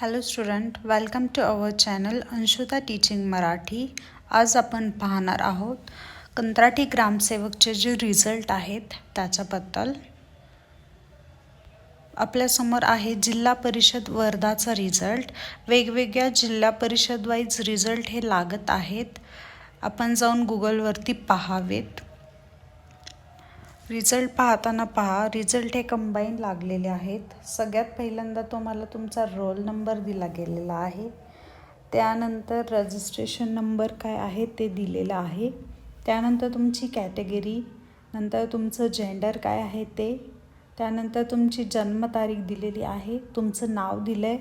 Hello student welcome to our channel Anshuta teaching Marathi आज आपण पाहणार आहोत कंत्राटी ग्रामसेवकचे जे रिझल्ट आहेत त्याच्याबद्दल. आपल्यासमोर आहे जिल्हा परिषद वर्धाचा रिझल्ट वेगवेगळ्या जिल्हा परिषद वाईज रिझल्ट हे लागत आहेत. आपण जाऊन गुगलवरती पाहावेत. रिझल्ट पाहताना पहा. रिझल्ट हे कंबाईन लागलेले आहेत. सगळ्यात पहिल्यांदा तुम्हाला तुमचा रोल नंबर दिला गेलेला आहे. त्यानंतर रजिस्ट्रेशन नंबर काय आहे ते दिलेलं आहे. त्यानंतर तुमची कॅटेगरी नंतर तुमचं जेंडर काय आहे ते त्यानंतर तुमची जन्मतारीख दिलेली आहे तुमचं नाव दिलं आहे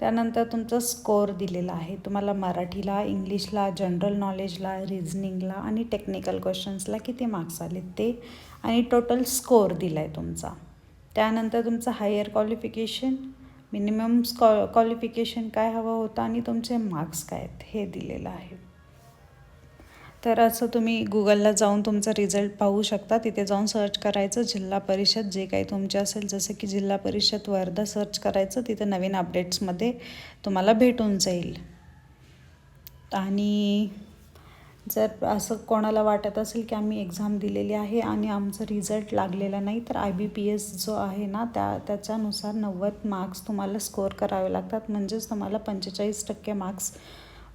त्यानंतर तुमचा स्कोअर दिलेला आहे. तुम्हाला मराठीला इंग्लिशला जनरल नॉलेजला रिझनिंगला आणि टेक्निकल क्वेश्चन्सला किती मार्क्स आले ते आणि टोटल स्कोअर दिला आहे तुमचा. त्यानंतर तुमचं हायर क्वालिफिकेशन मिनिमम स्कॉ क्वालिफिकेशन काय हवं होतं आणि तुमचे मार्क्स काय आहेत हे दिलेलं आहे. तर असं तुम्ही गुगलला जाऊन तुमचा रिझल्ट पाहू शकता. तिथे जाऊन सर्च करायचं जिल्हा परिषद जे काही तुमचे असेल जसं की जिल्हा परिषद वर्धा सर्च करायचं तिथे नवीन अपडेट्समध्ये तुम्हाला भेटून जाईल. आणि जर असं कोणाला वाटत असेल की आम्ही एक्झाम दिलेली आहे आणि आमचं रिझल्ट लागलेला नाही तर आय बी पी एस जो आहे ना त्या त्याच्यानुसार नव्वद मार्क्स तुम्हाला स्कोअर करावे लागतात. म्हणजेच तुम्हाला पंचेचाळीस टक्के मार्क्स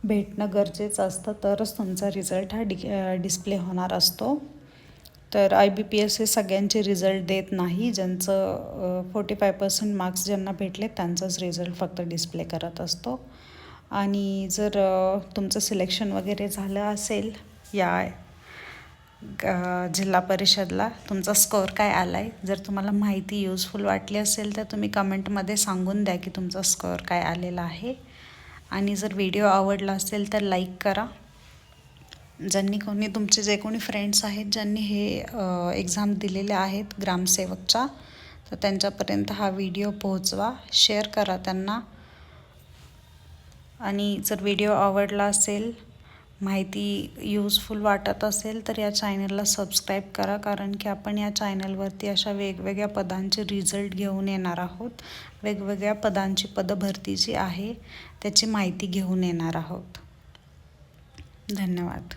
भेटणं गरजेचं असतं तरच तुमचा रिझल्ट हा डि डिस्प्ले होणार असतो. तर आय बी पी एस हे सगळ्यांचे रिझल्ट देत नाही. ज्यांचं फोर्टी फाय पर्सेंट मार्क्स ज्यांना भेटले त्यांचाच रिझल्ट फक्त डिस्प्ले करत असतो. आणि जर तुमचं सिलेक्शन वगैरे झालं असेल या जिल्हा परिषदला तुमचा स्कोअर काय आला आहे जर तुम्हाला माहिती यूजफुल वाटली असेल तर तुम्ही कमेंटमध्ये सांगून द्या की तुमचा स्कोअर काय आलेला आहे. आणि जर व्हिडिओ आवडला असेल तर लाईक करा. ज्यांनी कोणी तुमचे जे कोणी फ्रेंड्स आहेत ज्यांनी हे एक्झाम दिलेले आहेत ग्रामसेवकचा तर त्यांच्यापर्यंत हा व्हिडिओ पोहोचवा. शेअर करा त्यांना. आणि जर व्हिडिओ आवडला असेल माहिती यूजफुल वाटत असेल तर या चॅनलला सबस्क्राईब करा. कारण की आपण या चॅनलवरती अशा वेगवेगळ्या पदांचे रिझल्ट घेऊन येणार आहोत. वेगवेगळ्या पदांची पदभरती जी आहे. त्याची माहिती घेऊन येणार आहोत. धन्यवाद.